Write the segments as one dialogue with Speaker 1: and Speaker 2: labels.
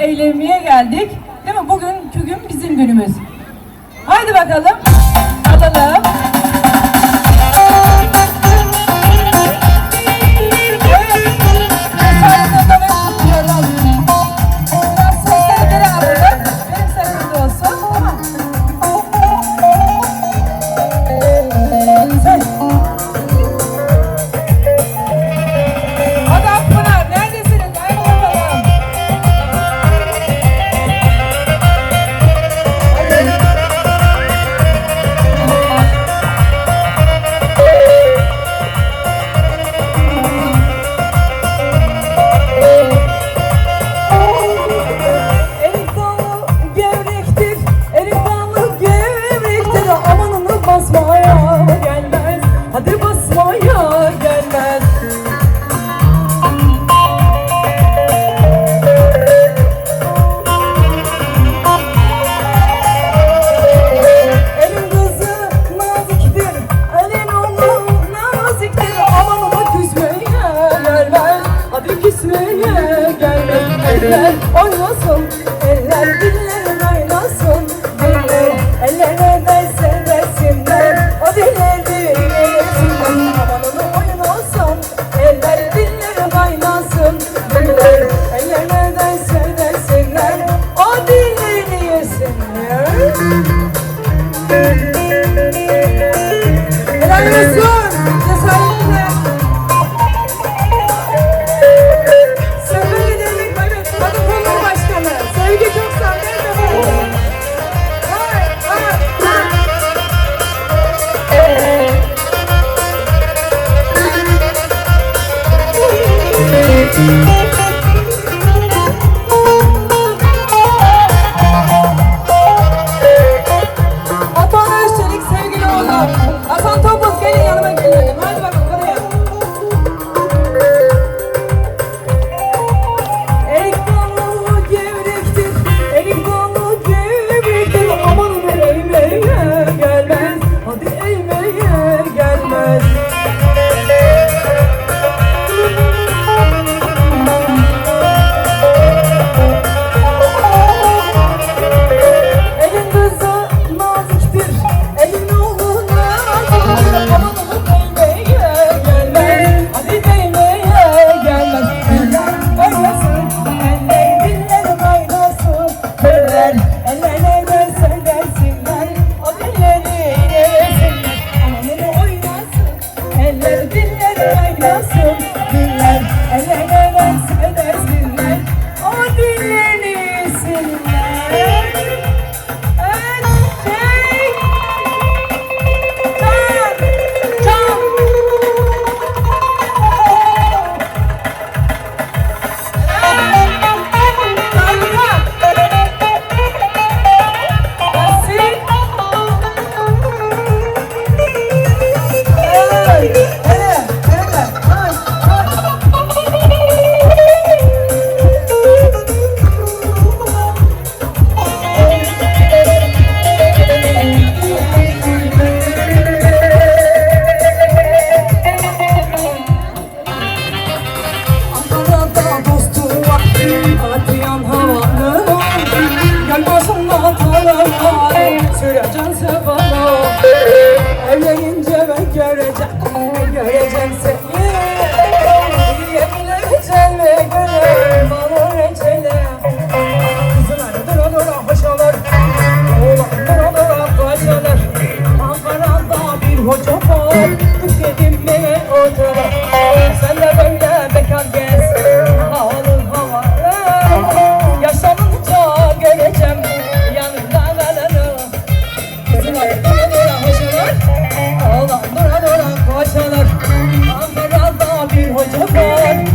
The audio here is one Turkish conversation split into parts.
Speaker 1: eylemeye geldik. Değil mi? Bugün, bugün bizim günümüz. Haydi bakalım. Alalım.
Speaker 2: 어, 네. 아니, 여자 여자 Lord.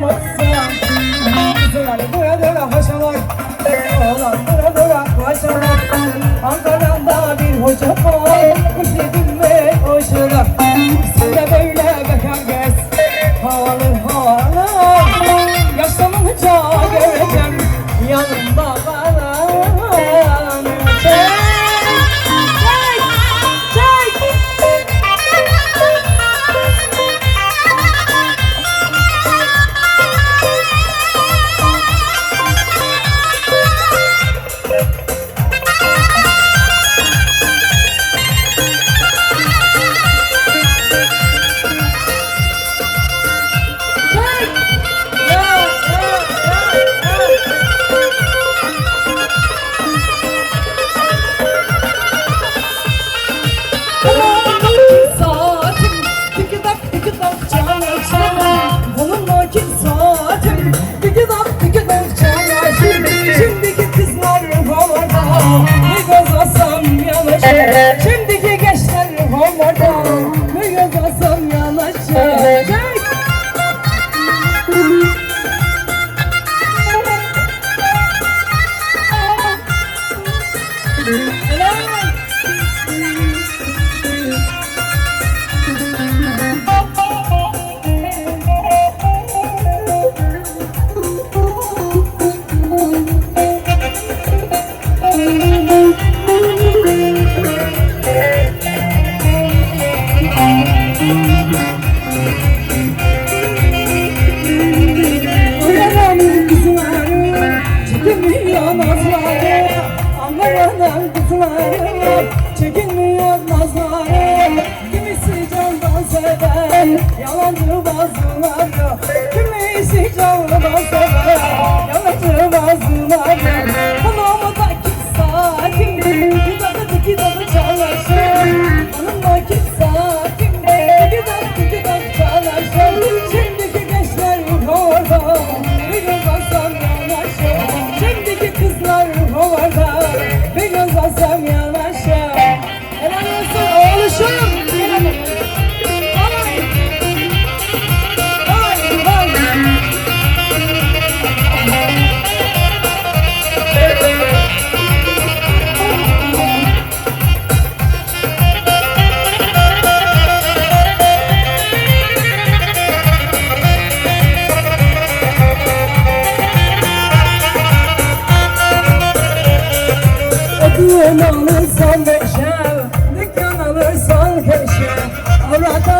Speaker 2: Ramazan Güzel dura dura hoşalar Oğlan dura dura hoşalar Ankara'da bir hoca var Yalandır bazıları Kimisi canından sever alırsan beşe Dükkan alırsan keşe Avrata